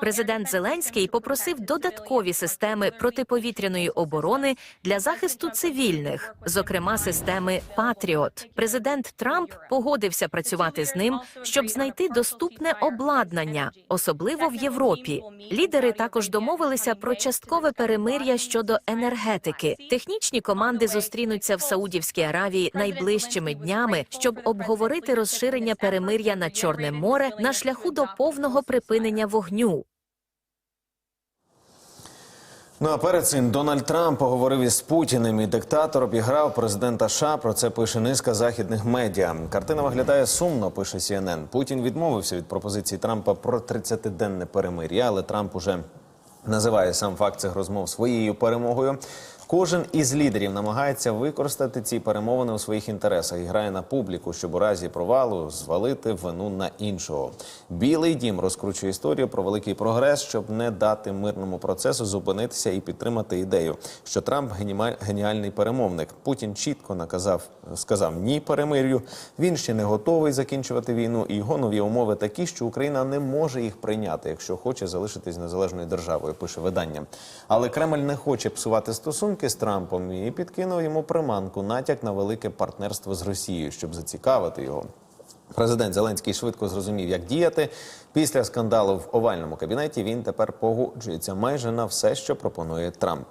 Президент Зеленський попросив додаткові системи протиповітряної оборони для захисту цивільних, зокрема системи Патріот. Президент Трамп погодився працювати з ним, щоб знайти доступне обладнання, особливо в Європі. Лідери також домовилися про часткове перемир'я щодо енергетики. Технічні команди зустрінуться в Саудівській Аравії найближчими днями, щоб обговорити розширення перемир'я на Чорне море на шляху до повного припинення вогню. Ну а перед цим Дональд Трамп поговорив із Путіним і диктатор обіграв президента США. Про це пише низка західних медіа. Картина виглядає сумно. Пише CNN. Путін відмовився від пропозиції Трампа про 30-денне перемир'я, але Трамп уже називає сам факт цих розмов своєю перемогою. Кожен із лідерів намагається використати ці перемовини у своїх інтересах і грає на публіку, щоб у разі провалу звалити вину на іншого. Білий дім розкручує історію про великий прогрес, щоб не дати мирному процесу зупинитися і підтримати ідею, що Трамп геніальний перемовник. Путін чітко наказав, сказав ні перемир'ю. Він ще не готовий закінчувати війну, і його нові умови такі, що Україна не може їх прийняти, якщо хоче залишитись незалежною державою. Пише видання. Але Кремль не хоче псувати стосунки з Трампом і підкинув йому приманку натяк на велике партнерство з Росією, щоб зацікавити його. Президент Зеленський швидко зрозумів, як діяти. Після скандалу в овальному кабінеті він тепер погоджується майже на все, що пропонує Трамп.